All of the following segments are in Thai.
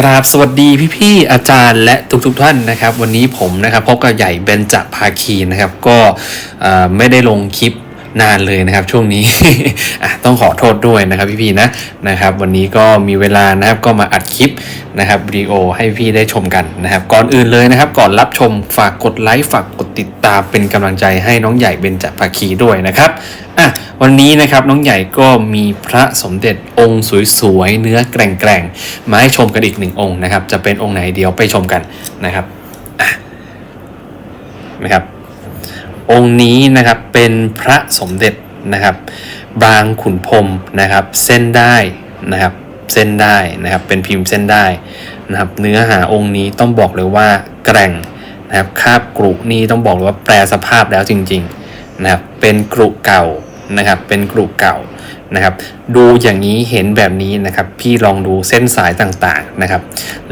กราบสวัสดีพี่ๆอาจารย์และทุกๆทท่านนะครับ วันนี้ผมนะครับพบกับใหญ่เบนจภาคีนะครับ ก็ไม่ได้ลงคลิป นานเลยนะครับช่วงนี้ต้องขอโทษด้วยนะครับพี่ๆนะนะครับ วันนี้ก็มีเวลานะครับก็มาอัดคลิปนะครับวิดีโอให้พี่ได้ชมกันนะครับ ก่อนอื่นเลยนะครับ ก่อนรับชมฝากกดไลค์ฝากกดติดตามเป็นกำลังใจให้น้องใหญ่เบนจภาคีด้วยนะครับอะวันนี้นะครับน้องใหญ่ก็มีพระสมเด็จองค์สวยๆเนื้อแกร่งๆมาให้ชมกันอีกหนึ่งองค์นะครับ จะเป็นองค์ไหนเดี๋ยวไปชมกันนะครับอะนะครับ องค์นี้นะครับเป็นพระสมเด็จนะครับ บางขุนพรมนะครับ เส้นได้นะครับ เส้นได้นะครับ เป็นพิมพ์เส้นได้นะครับ เนื้อหาองค์นี้ต้องบอกเลยว่าแกร่งนะครับ คาบกรุนี่ต้องบอกเลยว่าแปลสภาพแล้วจริงๆนะครับ เป็นกรุเก่านะครับ เป็นกรุเก่านะครับ ดูอย่างนี้เห็นแบบนี้นะครับ พี่ลองดูเส้นสายต่างๆนะครับ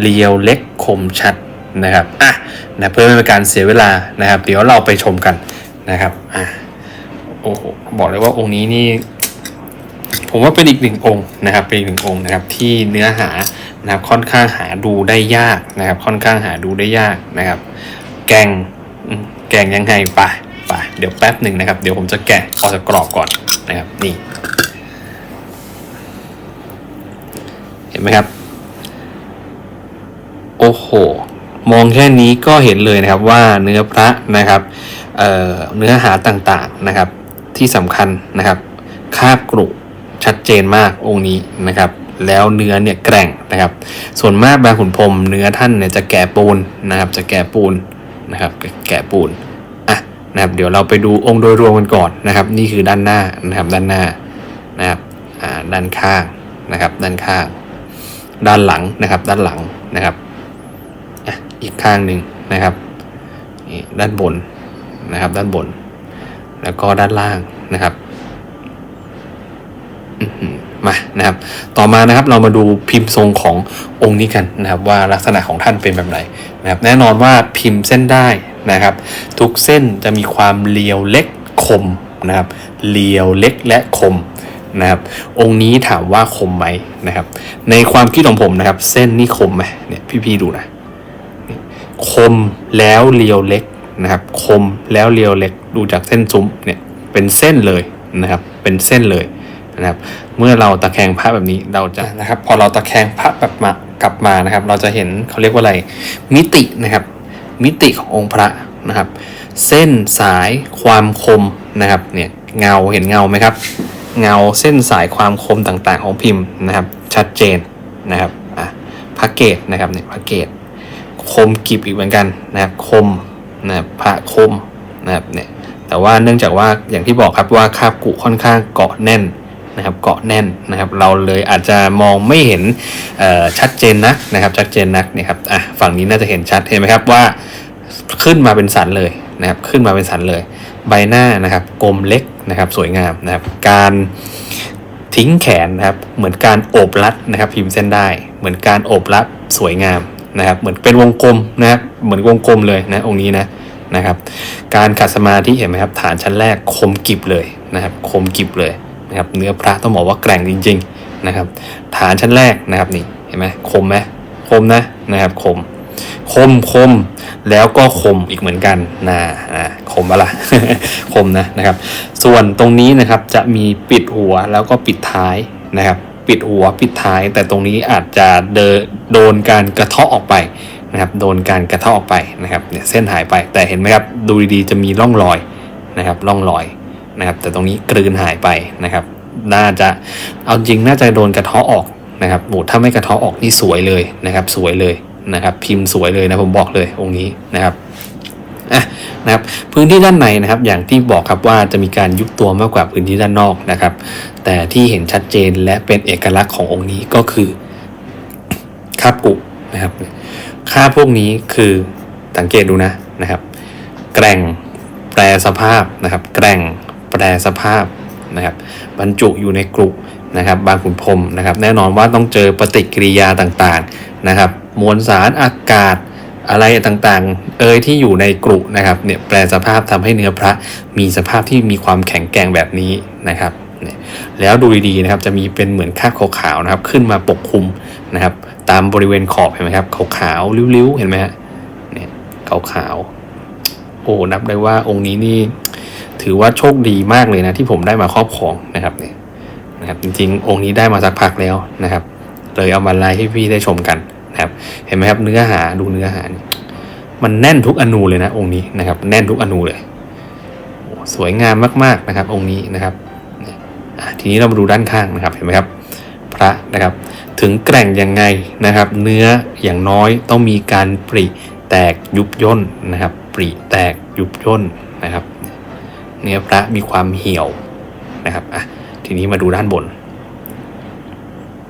เรียวเล็กคมชัดนะครับ อะนะเพื่อไม่เป็นการเสียเวลานะครับ เดี๋ยวเราไปชมกัน นะครับอ่าโอ้โหบอกเลยว่าองค์นี้นี่ ผมว่าเป็นอีกหนึ่งองค์นะครับ เป็นอีกหนึ่งองค์นะครับ ที่เนื้อหานะครับค่อนข้างหาดูได้ยากนะครับ ค่อนข้างหาดูได้ยากนะครับ แกงแกงยังไงไปไปเดี๋ยวแป๊บหนึ่งนะครับ เดี๋ยวผมจะแกะออกจากกรอบก่อนนะครับ นี่ เห็นไหมครับ โอ้โห มองแค่นี้ก็เห็นเลยนะครับว่าเนื้อพระนะครับ เเนื้อหาต่างๆนะครับที่สำคัญนะครับคาบกรุชัดเจนมากองค์นี้นะครับแล้วเนื้อเนี่ยแกร่งนะครับ ส่วนมากบางขุนพรมเนื้อท่านเนี่ยจะแก่ปูนนะครับจะแก่ปูนนะครับแก่ปูนอะนะครับเดี๋ยวเราไปดูองค์โดยรวมกันก่อนนะครับ นี่คือด้านหน้านะครับด้านหน้านะครับอ่าด้านข้างนะครับ ด้านข้าง ด้านหลังนะครับ ด้านหลังนะครับอะอีกข้างหนึ่งนะครับนี่ด้านบน นะครับ ด้านบน แล้วก็ด้านล่างนะครับมานะครับ ต่อมานะครับเรามาดูพิมพ์ทรงขององค์นี้กันนะครับ ว่าลักษณะของท่านเป็นแบบไหนนะครับ แน่นอนว่าพิมพ์เส้นได้นะครับ ทุกเส้นจะมีความเรียวเล็กคมนะครับเรียวเล็กและคมนะครับ องค์นี้ถามว่าคมไหมนะครับ ในความคิดของผมนะครับ เส้นนี่คมไหมเนี่ยพี่ๆดูนะคมแล้วเรียวเล็ก นะครับ คมแล้วเรียวเล็กดูจากเส้นซุ้มเนี่ยเป็นเส้นเลยนะครับ เป็นเส้นเลยนะครับ เมื่อเราตะแคงพระแบบนี้เราจะนะครับ พอเราตะแคงพระแบบมากลับมานะครับ เราจะเห็นเขาเรียกว่าอะไร มิตินะครับ มิติขององค์พระนะครับ เส้นสายความคมนะครับ เนี่ยเงาเห็นเงาไหมครับ เงาเส้นสายความคมต่างๆ ของพิมพ์นะครับ ชัดเจนนะครับอะพระเกตนะครับเนี่ยพระเกตคมกิบอีกเหมือนกันนะครับ คม นะครับพระคมนะครับเนี่ยแต่ว่าเนื่องจากว่าอย่างที่บอกครับว่าคาบกุค่อนข้างเกาะแน่นนะครับเกาะแน่นนะครับเราเลยอาจจะมองไม่เห็นชัดเจนนักนะครับชัดเจนนักเนี่ยครับอะฝั่งนี้น่าจะเห็นชัดเห็นไหมครับว่าขึ้นมาเป็นสันเลยนะครับขึ้นมาเป็นสันเลย ใบหน้านะครับกลมเล็กนะครับสวยงามนะครับการทิ้งแขนนะครับเหมือนการโอบรัดนะครับพิมพ์เส้นได้ เหมือนการโอบรัดสวยงาม นะครับเหมือนเป็นวงกลมนะครับเหมือนวงกลมเลยนะองค์นี้นะนะครับ การขัดสมาธิเห็นไหมครับฐานชั้นแรกคมกิบเลยนะครับ คมกิบเลยนะครับเนื้อพระต้องบอกว่าแกร่งจริง ๆนะครับ ฐานชั้นแรกนะครับนี่เห็นไหมคมไหมคมนะนะครับคมคมคมแล้วก็คมอีกเหมือนกันนะอ่าคมอะไรคมนะนะครับ ส่วนตรงนี้นะครับจะมีปิดหัวแล้วก็ปิดท้ายนะครับ ปิดหัวปิดท้าย แต่ตรงนี้อาจจะเดโดนการกระเทาะออกไปนะครับ โดนการกระเทาะออกไปนะครับเนี่ยเส้นหายไปแต่เห็นไหมครับดูดีๆจะมีร่องรอยนะครับร่องรอยนะครับ แต่ตรงนี้กลืนหายไปนะครับ น่าจะเอาจริงน่าจะโดนกระเทาะออกนะครับโอ้ถ้าไม่กระเทาะออกนี่สวยเลยนะครับ สวยเลยนะครับ พิมพ์สวยเลยนะผมบอกเลยองค์นี้นะครับ อะนะครับพื้นที่ด้านในนะครับ อย่างที่บอกครับว่าจะมีการยุบตัวมากกว่าพื้นที่ด้านนอกนะครับ แต่ที่เห็นชัดเจนและเป็นเอกลักษณ์ขององค์นี้ก็คือคาบกุนะครับค่าพวกนี้คือสังเกตดูนะนะครับ แกร่งแปรสภาพนะครับ แกร่งแปรสภาพนะครับ บรรจุอยู่ในกรุนะครับ บางขุนพรมนะครับ แน่นอนว่าต้องเจอปฏิกิริยาต่างๆนะครับ มวลสารอากาศ อะไรต่างๆ เอยที่อยู่ในกรุนะครับเนี่ยแปลสภาพทำให้เนื้อพระมีสภาพที่มีความแข็งแกร่งแบบนี้นะครับเนี่ยแล้วดูดีๆนะครับจะมีเป็นเหมือนคราบขาวๆนะครับ ขึ้นมาปกคลุมนะครับ ตามบริเวณขอบเห็นไหมครับขาวๆริ้วๆเห็นไหมฮะเนี่ยขาวๆโอ้นับได้ว่าองค์นี้นี่ถือว่าโชคดีมากเลยนะที่ผมได้มาครอบครองนะครับเนี่ยนะครับจริงๆ องค์นี้ได้มาสักพักแล้วนะครับ เลยเอามาไลฟ์ให้พี่ได้ชมกัน นะครับเห็นไหมครับเนื้อหาดูเนื้อหานี่มันแน่นทุกอนูเลยนะองค์นี้นะครับ แน่นทุกอนูเลยสวยงามมากๆนะครับ องค์นี้นะครับทีนี้เรามาดูด้านข้างนะครับเห็นไหมครับ พระนะครับ ถึงแกร่งยังไงนะครับ เนื้ออย่างน้อยต้องมีการปริแตกยุบย่นนะครับ ปริแตกยุบย่นนะครับ เนื้อพระมีความเหี่ยวนะครับอะทีนี้มาดูด้านบน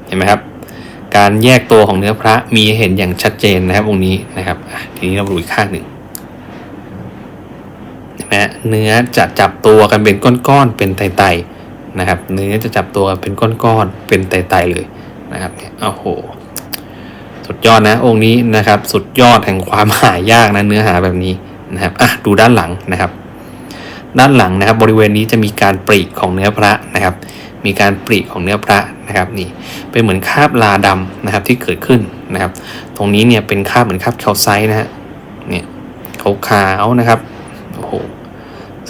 เห็นไหมครับ การแยกตัวของเนื้อพระมีเห็นอย่างชัดเจนนะครับองค์นี้นะครับทีนี้เราดูอีกข้างหนึ่งนไหมฮะเนื้อจะจับตัวกันเป็นก้อนๆเป็นไตๆนะครับ เนื้อจะจับตัวกันเป็นก้อนๆเป็นไตๆเลยนะครับโอ้โห สุดยอดนะองค์นี้นะครับ สุดยอดแห่งความหายากนะเนื้อหาแบบนี้นะครับอะดูด้านหลังนะครับ ด้านหลังนะครับ บริเวณนี้จะมีการปริของเนื้อพระนะครับ มีการปริของเนื้อพระนะครับนี่เป็นเหมือนคราบลาดำนะครับที่เกิดขึ้นนะครับ ตรงนี้เนี่ยเป็นคราบเหมือนคราบแคลไซต์นะฮะเนี่ยขาวนะครับโอ้โห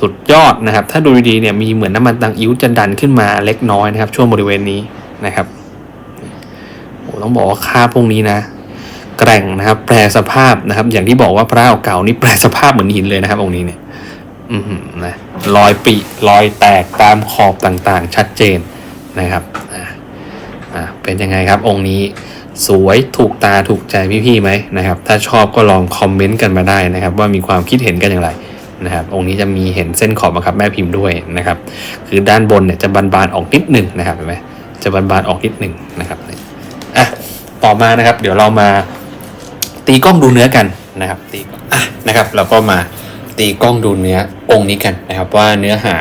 สุดยอดนะครับ ถ้าดูดีๆเนี่ยมีเหมือนน้ำมันตังอิ้วจะดันขึ้นมาเล็กน้อยนะครับ ช่วงบริเวณนี้นะครับโอ้ต้องบอกว่าคราบพวกนี้นะ แกร่งนะครับ แปรสภาพนะครับ อย่างที่บอกว่าพระเก่านี่แปรสภาพเหมือนหินเลยนะครับองค์นี้เนี่ย อือหือนะ รอยปิรอยแตกตามขอบต่างๆ ชัดเจนนะครับอ่าอ่าเป็นยังไงครับองค์นี้สวยถูกตาถูกใจพี่ๆไหมนะครับ ถ้าชอบก็ลองคอมเมนต์กันมาได้นะครับ ว่ามีความคิดเห็นกันอย่างไรนะครับองค์นี้จะมีเห็นเส้นขอบบังคับแม่พิมพ์ด้วยนะครับ คือด้านบนเนี่ยจะบานๆออกนิดหนึ่งนะครับเห็นไหมจะบานๆออกนิดหนึ่งนะครับอะต่อมานะครับ เดี๋ยวเรามาตีกล้องดูเนื้อกันนะครับตีอะนะครับ เราก็มา ตีกล้องดูเนื้อองค์นี้กันนะครับว่าเนื้อหา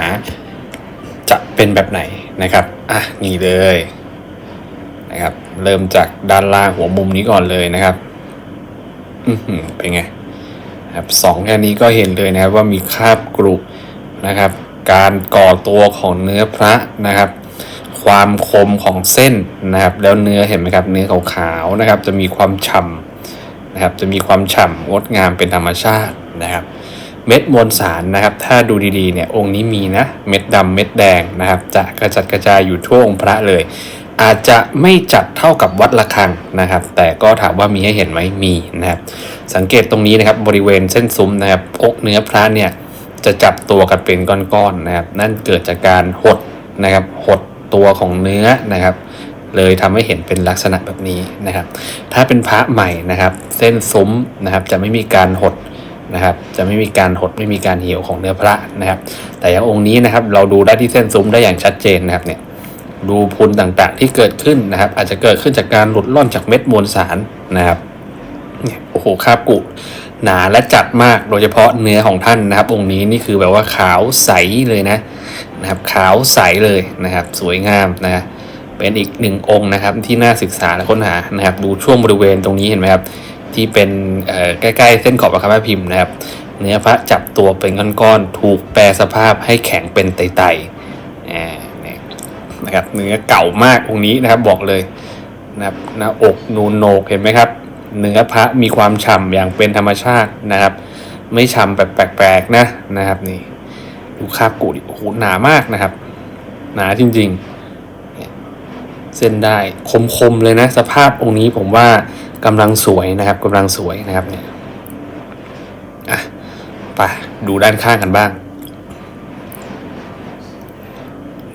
จะเป็นแบบไหนนะครับอะนี่เลยนะครับ เริ่มจากด้านล่างหัวมุมนี้ก่อนเลยนะครับ อือหือเป็นไงครับสองแค่นี้ก็เห็นเลยนะครับว่ามีคราบกรุนะครับ การก่อตัวของเนื้อพระนะครับ ความคมของเส้นนะครับ แล้วเนื้อเห็นไหมครับ เนื้อขาวๆนะครับ จะมีความฉ่ำนะครับ จะมีความฉ่ำงดงามเป็นธรรมชาตินะครับ เม็ดมวลสารนะครับ ถ้าดูดีๆเนี่ยองค์นี้มีนะเม็ดดำเม็ดแดงนะครับ จะกระจัดกระจายอยู่ทั่วองค์พระเลย อาจจะไม่จัดเท่ากับวัดระฆังนะครับ แต่ก็ถามว่ามีให้เห็นไหมมีนะครับ สังเกตตรงนี้นะครับบริเวณเส้นซุ้มนะครับอกเนื้อพระเนี่ยจะจับตัวกันเป็นก้อนๆนะครับ นั่นเกิดจากการหดนะครับ หดตัวของเนื้อนะครับ เลยทำให้เห็นเป็นลักษณะแบบนี้นะครับ ถ้าเป็นพระใหม่นะครับ เส้นซุ้มนะครับจะไม่มีการหด นะครับ จะไม่มีการหดไม่มีการเหี่ยวของเนื้อพระนะครับ แต่อย่างองค์นี้นะครับ เราดูได้ที่เส้นซุ้มได้อย่างชัดเจนนะครับเนี่ยดูพุนต่างๆที่เกิดขึ้นนะครับ อาจจะเกิดขึ้นจากการหลุดล่อนจากเม็ดมวลสารนะครับเนี่ยโอ้โหคาบกุหนาและจัดมากโดยเฉพาะเนื้อของท่านนะครับ องค์นี้นี่คือแบบว่าขาวใสเลยนะนะครับ ขาวใสเลยนะครับ สวยงามนะเป็นอีกหนึ่งองค์นะครับที่น่าศึกษาและค้นหานะครับ ดูช่วงบริเวณตรงนี้เห็นไหมครับ ที่เป็นใกล้ๆเส้นขอบประคำแม่พิมพ์นะครับ เนื้อพระจับตัวเป็นก้อนๆถูกแปรสภาพให้แข็งเป็นไตๆนะครับเนื้อเก่ามากองค์นี้นะครับบอกเลยนะครับหน้าอกนูนโนกเห็นไหมครับเนื้อพระมีความฉ่ำอย่างเป็นธรรมชาตินะครับ ไม่ฉ่ำแบบแปลกๆนะนะครับนี่ดูคาบกูดิโอ้โหหนามากนะครับ หนาจริงๆเนี่ยเส้นได้คมๆเลยนะ สภาพองค์นี้ผมว่า กำลังสวยนะครับกำลังสวยนะครับเนี่ยอะไปดูด้านข้างกันบ้าง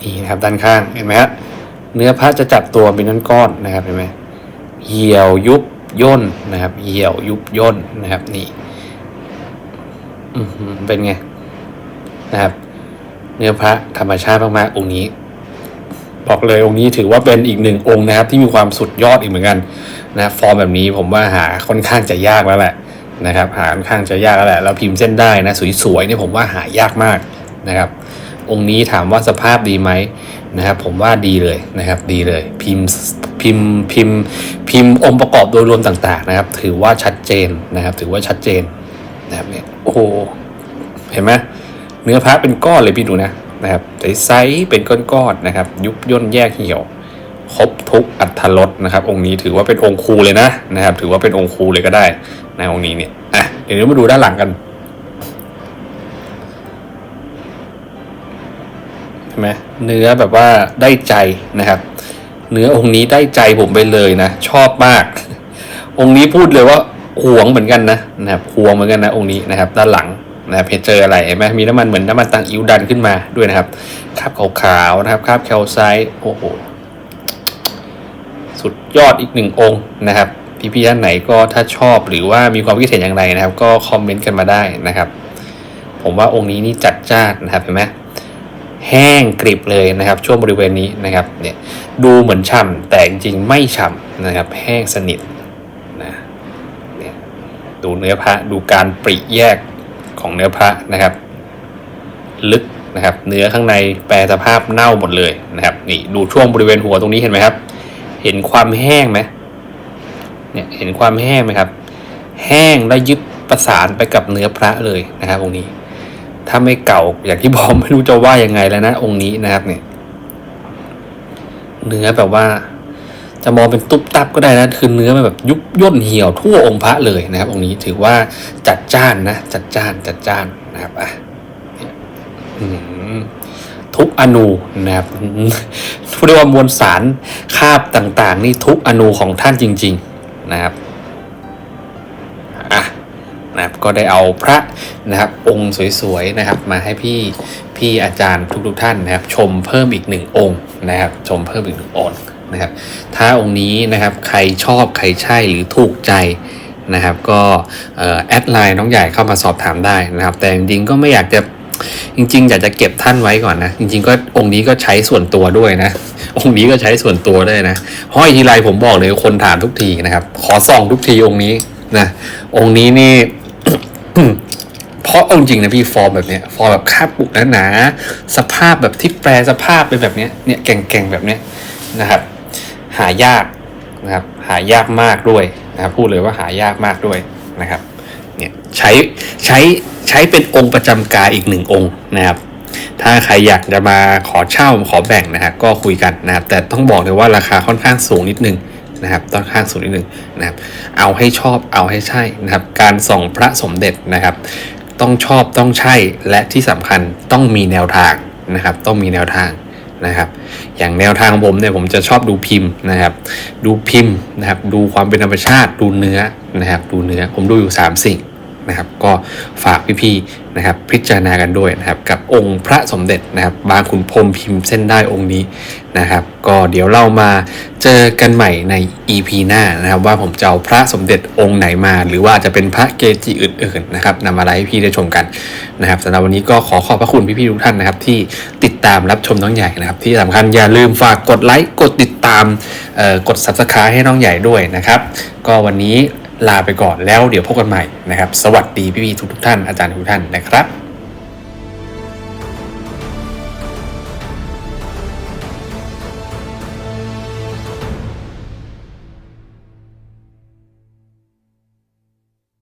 นี่นะครับด้านข้างเห็นไหมฮะเนื้อพระจะจับตัวเป็นก้อนๆนะครับเห็นไหมเหี่ยวยุบย่นนะครับเหี่ยวยุบย่นนะครับนี่เป็นไงนะครับ เนื้อพระธรรมชาติมากๆองค์นี้ บอกเลยองค์นี้ถือว่าเป็นอีกหนึ่งองค์นะครับที่มีความสุดยอดอีกเหมือนกันนะฟอร์มแบบนี้ผมว่าหาค่อนข้างจะยากแล้วแหละนะครับหาค่อนข้างจะยากแล้วแหละแล้วพิมพ์เส้นได้นะสวยๆเนี่ยผมว่าหายากมากนะครับ องค์นี้ถามว่าสภาพดีไหมนะครับผมว่าดีเลยนะครับดีเลยพิมพ์พิมพ์พิมพ์พิมพ์องค์ประกอบโดยรวมต่าง ๆ นะครับ ถือว่าชัดเจนนะครับ ถือว่าชัดเจนนะครับเนี่ยโอ้โหเห็นไหมเนื้อพระเป็นก้อนเลยพี่ดูนะ นะครับใสๆเป็นก้อนๆนะครับ ยุบย่นแยกเหี่ยว ครบทุกอัตรสนะครับ องค์นี้ถือว่าเป็นองค์ครูเลยนะนะครับ ถือว่าเป็นองค์ครูเลยก็ได้นะองค์นี้เนี่ยอะเดี๋ยวเรามาดูด้านหลังกันใช่ไหมเนื้อแบบว่าได้ใจนะครับ เนื้อองค์นี้ได้ใจผมไปเลยนะ ชอบมาก องค์นี้พูดเลยว่าหวงเหมือนกันนะนะครับหวงเหมือนกันนะองค์นี้นะครับ ด้านหลัง นะครับเพชรเจออะไรเห็นไหมมีน้ำมันเหมือนน้ำมันตังอิวดันขึ้นมาด้วยนะครับคราบขาวๆนะครับคราบแคลไซต์โอ้โหสุดยอดอีกหนึ่งองค์นะครับพี่ๆท่านไหนก็ถ้าชอบหรือว่ามีความคิดเห็นอย่างไรนะครับ ก็คอมเมนต์กันมาได้นะครับ ผมว่าองค์นี้นี่จัดจ้านนะครับเห็นไหมแห้งกริบเลยนะครับ ช่วงบริเวณนี้นะครับเนี่ยดูเหมือนฉ่ำแต่จริงๆไม่ฉ่ำนะครับ แห้งสนิทนะเนี่ยดูเนื้อพระดูการปริแยก ของเนื้อพระนะครับ ลึกนะครับ เนื้อข้างในแปรสภาพเน่าหมดเลยนะครับนี่ดูช่วงบริเวณหัวตรงนี้เห็นไหมครับ เห็นความแห้งไหมเนี่ยเห็นความแห้งไหมครับ แห้งและยึดประสานไปกับเนื้อพระเลยนะครับ องค์นี้ ถ้าไม่เก่าอย่างที่บอกไม่รู้จะว่ายังไงแล้วนะ องค์นี้นะครับเนี่ยเนื้อแบบว่า จะมองเป็นตุ๊บตับก็ได้นะคือเนื้อมันแบบยุบย่นเหี่ยวทั่วองค์พระเลยนะครับ องค์นี้ถือว่าจัดจ้านนะจัดจ้านจัดจ้านนะครับอะทุกอนูนะครับเรียกว่ามวลสารคาบต่างๆ นี่ทุกอนูของท่านจริง ๆนะครับอะนะครับก็ได้เอาพระนะครับ องค์สวยๆนะครับ มาให้พี่พี่อาจารย์ทุกๆท่านนะครับ ชมเพิ่มอีกหนึ่งองค์นะครับ ชมเพิ่มอีกหนึ่งองค์ นะครับถ้าองค์นี้นะครับใครชอบใครใช่หรือถูกใจนะครับก็แอดไลน์น้องใหญ่เข้ามาสอบถามได้นะครับ แต่จริงๆก็ไม่อยากจะจริงๆ อยากจะเก็บท่านไว้ก่อนนะ จริง ๆ ก็องค์นี้ก็ใช้ส่วนตัวด้วยนะ องค์นี้ก็ใช้ส่วนตัวด้วยนะห้อยทีไรผมบอกเลยคนถามทุกทีนะครับ ขอส่องทุกทีองค์นี้นะองค์นี้นี่เพราะเอาจริงนะพี่ฟอร์มแบบเนี้ยฟอร์มแบบคาบปุกหนาๆสภาพแบบที่แปรสภาพเป็นแบบเนี้ยเนี่ยแก่งๆแบบเนี้ยนะครับ หายากนะครับหายากมากด้วยนะครับพูดเลยว่าหายากมากด้วยนะครับเนี่ยใช้ใช้ใช้เป็นองค์ประจำกายอีกหนึ่งองค์นะครับ ถ้าใครอยากจะมาขอเช่าขอแบ่งนะฮะก็คุยกันนะครับ แต่ต้องบอกเลยว่าราคาค่อนข้างสูงนิดนึงนะครับค่อนข้างสูงนิดนึงนะครับ เอาให้ชอบเอาให้ใช่นะครับ การส่องพระสมเด็จนะครับ ต้องชอบต้องใช่และที่สำคัญต้องมีแนวทางนะครับ ต้องมีแนวทาง นะครับ อย่างแนวทางผมเนี่ยผมจะชอบดูพิมพ์นะครับ ดูพิมพ์นะครับ ดูความเป็นธรรมชาติ ดูเนื้อนะครับ ดูเนื้อผมดูอยู่ 3 สิ่งนะครับ ก็ฝากพี่ๆนะครับ พิจารณากันด้วยนะครับ กับองค์พระสมเด็จนะครับ บางขุนพรมพิมพ์เส้นได้องค์นี้นะครับ ก็เดี๋ยวเรามาเจอกันใหม่ใน EP หน้านะครับ ว่าผมจะเอาพระสมเด็จองค์ไหนมา หรือว่าจะเป็นพระเกจิอื่นๆนะครับนำมาไลฟ์ให้พี่ได้ชมกันนะครับสำหรับวันนี้ก็ขอขอบพระคุณพี่ๆทุกท่านนะครับ ที่ติด ตามรับชมน้องใหญ่นะครับ ที่สำคัญอย่าลืมฝากกดไลค์กดติดตามกด subscribe ให้น้องใหญ่ด้วยนะครับ ก็วันนี้ลาไปก่อนแล้วเดี๋ยวพบกันใหม่นะครับ สวัสดีพี่ๆทุกๆท่านอาจารย์ทุกท่านนะครับ